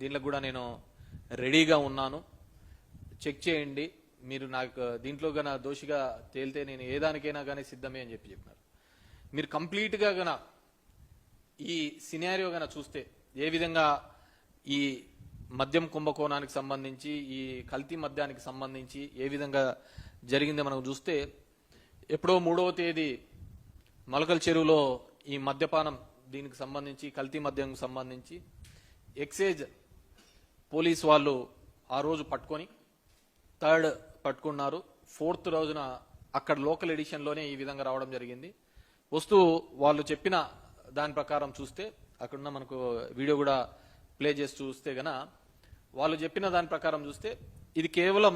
దీంట్లో కూడా నేను రెడీగా ఉన్నాను. చెక్ చేయండి. మీరు నాకు దీంట్లో గన దోషిగా తేలితే నేను ఏ దానికైనా కానీ సిద్ధమే అని చెప్పి చెప్పినారు. మీరు కంప్లీట్గా గన ఈ సినారియో గన చూస్తే ఏ విధంగా ఈ మద్యం కుంభకోణానికి సంబంధించి ఈ కల్తీ మద్యానికి సంబంధించి ఏ విధంగా జరిగిందో మనం చూస్తే ఎప్పుడో మూడవ తేదీ మలకల్ చెరువులో ఈ మద్యపానం దీనికి సంబంధించి కల్తీ మద్యంకి సంబంధించి ఎక్సైజ్ పోలీస్ వాళ్ళు ఆ రోజు పట్టుకొని థర్డ్ పట్టుకున్నారు. ఫోర్త్ రోజున అక్కడ లోకల్ ఎడిషన్లోనే ఈ విధంగా రావడం జరిగింది. వస్తూ వాళ్ళు చెప్పిన దాని ప్రకారం చూస్తే అక్కడున్న మనకు వీడియో కూడా ప్లే చేసి చూస్తే గన వాళ్ళు చెప్పిన దాని ప్రకారం చూస్తే ఇది కేవలం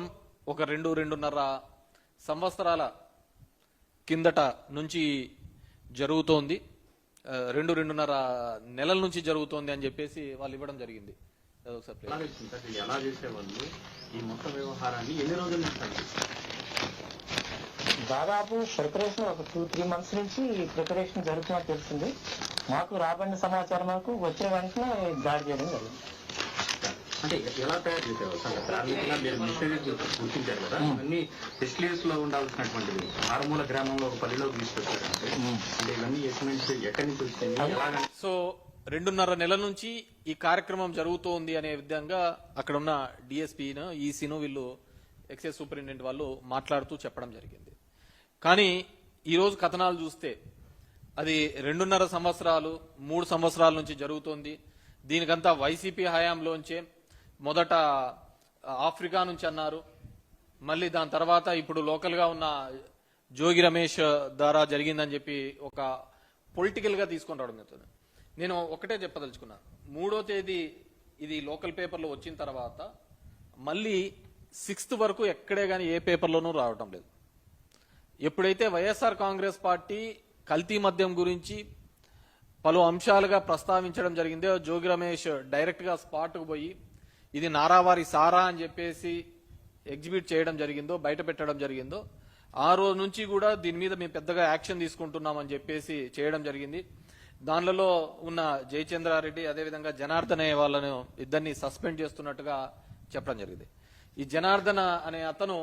ఒక రెండు రెండున్నర సంవత్సరాల కిందట నుంచి జరుగుతోంది. రెండు రెండున్నర నెలల నుంచి జరుగుతోంది అని చెప్పేసి వాళ్ళు ఇవ్వడం జరిగింది. ఎలా చేసేవాళ్ళు ఈ మొత్తం వ్యవహారాన్ని ఎన్ని రోజుల నుంచి? దాదాపు ప్రిపరేషన్ ఒక టూ త్రీ మంత్స్ నుంచి ప్రిపరేషన్ జరుగుతున్నట్టు తెలిసింది మాకు రాబడిన సమాచారం మాకు వచ్చే వెంటనే దాడి చేయడం జరిగింది. అంటే ఎలా తయారు ప్రాథమికంగా మీరు గుర్తించారు కదా. లో ఉండాల్సినటువంటివి. మారుమూల గ్రామంలో ఒక పల్లెలోకి తీసుకొచ్చారంటే అంటే ఇవన్నీ ఎక్కడి నుంచి ఎక్కడి నుంచి వచ్చింది ఎలాగ సో రెండున్నర నెల నుంచి ఈ కార్యక్రమం జరుగుతోంది అనే విధంగా అక్కడ ఉన్న డిఎస్పీను ఈసీను వీళ్ళు ఎక్సైజ్ సూపరింటెండెంట్ వాళ్ళు మాట్లాడుతూ చెప్పడం జరిగింది. కానీ ఈరోజు కథనాలు చూస్తే అది రెండున్నర సంవత్సరాలు మూడు సంవత్సరాల నుంచి జరుగుతోంది. దీనికంతా వైసీపీ హయాంలోంచే మొదట ఆఫ్రికా నుంచి అన్నారు. మళ్ళీ దాని తర్వాత ఇప్పుడు లోకల్గా ఉన్న జోగి రమేష్ ద్వారా జరిగిందని చెప్పి ఒక పొలిటికల్గా తీసుకొని రావడం జరుగుతుంది. నేను ఒకటే చెప్పదలుచుకున్నా. మూడో తేదీ ఇది లోకల్ పేపర్లో వచ్చిన తర్వాత మళ్ళీ సిక్స్త్ వరకు ఎక్కడే కానీ ఏ పేపర్లోనూ రావటం లేదు. ఎప్పుడైతే వైఎస్ఆర్ కాంగ్రెస్ పార్టీ కల్తీ మద్యం గురించి పలు అంశాలుగా ప్రస్తావించడం జరిగిందో జోగి రమేష్ డైరెక్ట్గా స్పాట్కు స్పాట్ పోయి ఇది నారావారి సారా అని చెప్పేసి ఎగ్జిబిట్ చేయడం జరిగిందో బయట పెట్టడం జరిగిందో ఆ రోజు నుంచి కూడా దీని మీద మేము పెద్దగా యాక్షన్ తీసుకుంటున్నామని చెప్పేసి చేయడం జరిగింది. దానిలో ఉన్న జయచంద్రారెడ్డి అదేవిధంగా జనార్దన్ అనే వాళ్ళను ఇద్దరిని సస్పెండ్ చేస్తున్నట్టుగా చెప్పడం జరిగింది. ఈ జనార్దన అనే అతను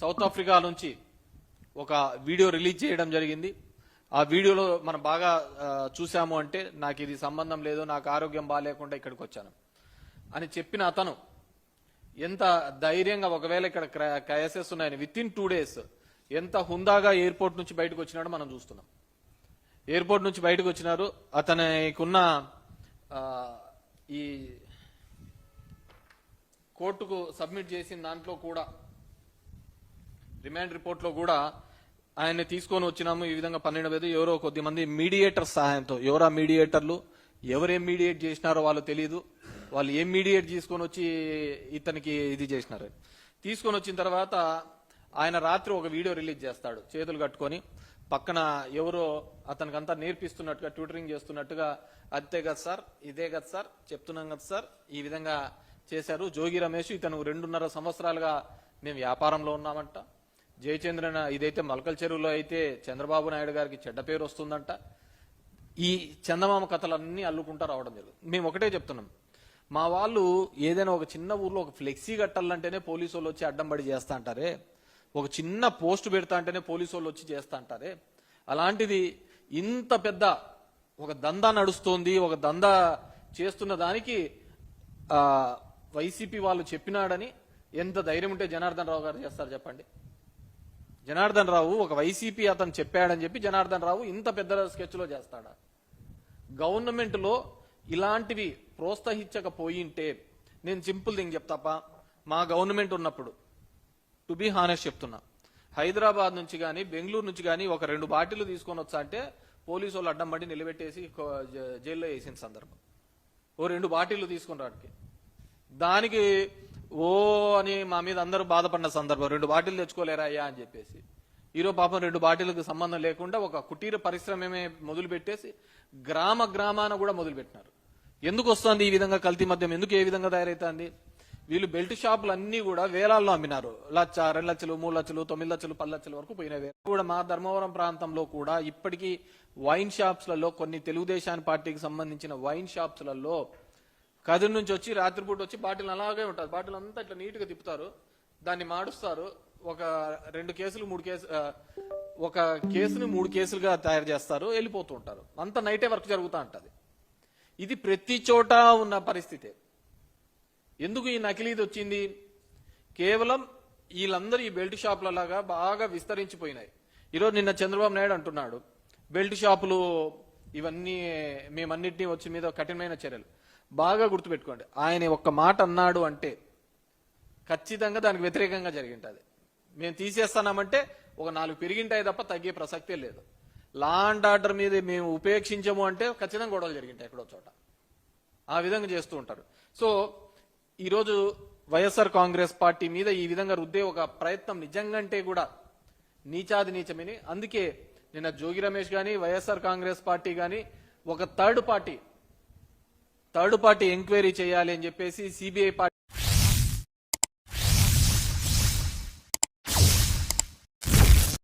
సౌత్ ఆఫ్రికా నుంచి ఒక వీడియో రిలీజ్ చేయడం జరిగింది. ఆ వీడియోలో మనం బాగా చూసాము అంటే నాకు ఇది సంబంధం లేదు నాకు ఆరోగ్యం బాగాలేకుండా ఇక్కడికి వచ్చాను అని చెప్పిన అతను ఎంత ధైర్యంగా ఒకవేళ ఇక్కడ క్రయసెస్ ఉన్నాయని విత్ ఇన్ టూ డేస్ ఎంత హుందాగా ఎయిర్పోర్ట్ నుంచి బయటకు వచ్చినాడో మనం చూస్తున్నాం. ఎయిర్పోర్ట్ నుంచి బయటకు వచ్చినారు. అతనికున్న ఈ కోర్టుకు సబ్మిట్ చేసిన దాంట్లో కూడా రిమాండ్ రిపోర్ట్లో కూడా ఆయన్ని తీసుకొని వచ్చినాము. ఈ విధంగా పన్నెండు వేలు ఎవరో కొద్ది మంది మీడియేటర్ సహాయంతో ఎవరా మీడియేటర్లు ఎవరేం మీడియేట్ చేసినారో వాళ్ళు తెలియదు వాళ్ళు ఏం మీడియేట్ తీసుకొని వచ్చి ఇతనికి ఇది చేసినారు. తీసుకొని వచ్చిన తర్వాత ఆయన రాత్రి ఒక వీడియో రిలీజ్ చేస్తాడు చేతులు కట్టుకొని. పక్కన ఎవరో అతనికంతా నేర్పిస్తున్నట్టుగా ట్యూటరింగ్ చేస్తున్నట్టుగా అంతే కదా సార్ ఇదే కదా సార్ చెప్తున్నాం కదా సార్ ఈ విధంగా చేశారు. జోగి రమేష్ ఇతను రెండున్నర సంవత్సరాలుగా మేము వ్యాపారంలో ఉన్నామంట. జయచంద్రన్ ఇదైతే మలకల్ చెరువులో అయితే చంద్రబాబు నాయుడు గారికి చెడ్డ పేరు వస్తుందంట. ఈ చందమామ కథలన్నీ అల్లుకుంటా రావడం జరుగుతుంది. మేము ఒకటే చెప్తున్నాం. మా వాళ్ళు ఏదైనా ఒక చిన్న ఊర్లో ఒక ఫ్లెక్సీ కట్టాలంటేనే పోలీసు వాళ్ళు వచ్చి అడ్డం పడి చేస్తా అంటారే. ఒక చిన్న పోస్ట్ పెడతా అంటేనే పోలీసు వాళ్ళు వచ్చి చేస్తా అంటారే? అలాంటిది ఇంత పెద్ద ఒక దందా నడుస్తోంది ఒక దందా చేస్తున్న దానికి వైసీపీ వాళ్ళు చెప్పినాడని ఎంత ధైర్యం ఉంటే జనార్దన్ రావు గారు చేస్తారు చెప్పండి. జనార్దన్ రావు ఒక వైసీపీ అతను చెప్పాడని చెప్పి జనార్దన్ రావు ఇంత పెద్ద స్కెచ్లో చేస్తాడా? గవర్నమెంట్లో ఇలాంటివి ప్రోత్సహించకపోయింటే నేను సింపుల్ థింగ్ చెప్తాపా. మా గవర్నమెంట్ ఉన్నప్పుడు టు బి హానెస్ట్ చెప్తున్నా. హైదరాబాద్ నుంచి కానీ బెంగళూరు నుంచి కానీ ఒక రెండు బాటిల్లు తీసుకొని వచ్చా అంటే పోలీసు వాళ్ళు అడ్డం పడి నిలబెట్టేసి జైల్లో వేసిన సందర్భం. ఓ రెండు బాటిల్లు తీసుకుని రాడికి. దానికి ఓ అని మా మీద అందరూ బాధపడిన సందర్భం. రెండు బాటిల్ తెచ్చుకోలేరా అయ్యా అని చెప్పేసి. ఈరోజు పాపం రెండు బాటిల్కి సంబంధం లేకుండా ఒక కుటీర పరిశ్రమమే మొదలుపెట్టేసి గ్రామ గ్రామాన కూడా మొదలుపెట్టినారు. ఎందుకు వస్తుంది ఈ విధంగా కల్తీ మద్యం? ఎందుకు ఏ విధంగా తయారైతుంది? వీళ్ళు బెల్ట్ షాపులు అన్ని కూడా వేలాల్లో అమ్మినారు. లచ్చ రెండు లక్షలు మూడు లక్షలు తొమ్మిది లక్షలు పది లక్షల వరకు పోయినవి. కూడా మా ధర్మవరం ప్రాంతంలో కూడా ఇప్పటికీ వైన్ షాప్స్లలో కొన్ని తెలుగుదేశాన్ని పార్టీకి సంబంధించిన వైన్ షాప్స్లలో కదిరి నుంచి వచ్చి రాత్రిపూట వచ్చి బాటిల్ అలాగే ఉంటుంది బాటిల్ అంతా ఇట్లా నీట్గా తిప్పుతారు. దాన్ని మాడుస్తారు. ఒక రెండు కేసులు మూడు కేసు ఒక కేసుని మూడు కేసులుగా తయారు చేస్తారు. వెళ్ళిపోతూ ఉంటారు. అంత నైటే వర్క్ జరుగుతూ ఉంటుంది. ఇది ప్రతి చోట ఉన్న పరిస్థితే. ఎందుకు ఈ నకిలీది వచ్చింది? కేవలం వీళ్ళందరూ ఈ బెల్ట్ షాపుల లాగా బాగా విస్తరించిపోయినాయి. ఈరోజు నిన్న చంద్రబాబు నాయుడు అంటున్నాడు బెల్ట్ షాపులు ఇవన్నీ మేమన్నింటినీ వచ్చి మీద కఠినమైన చర్యలు. బాగా గుర్తుపెట్టుకోండి ఆయన ఒక్క మాట అన్నాడు అంటే ఖచ్చితంగా దానికి వ్యతిరేకంగా జరిగింటది. మేము తీసేస్తానామంటే ఒక నాలుగు పెరిగింటాయి తప్ప తగ్గే ప్రసక్తే లేదు. లా అండ్ ఆర్డర్ మీద మేము ఉపేక్షించము అంటే ఖచ్చితంగా గొడవలు జరిగింటాయి ఎక్కడో చోట. ఆ విధంగా చేస్తూ ఉంటారు. సో ఈరోజు వైఎస్ఆర్ కాంగ్రెస్ పార్టీ మీద ఈ విధంగా రుద్దే ఒక ప్రయత్నం నిజంగంటే కూడా నీచాది నీచమని. అందుకే నిన్న జోగి రమేష్ కానీ వైఎస్ఆర్ కాంగ్రెస్ పార్టీ కానీ ఒక third party third party enquiry చేయాలి అని చెప్పేసి సిబిఐ పార్టీ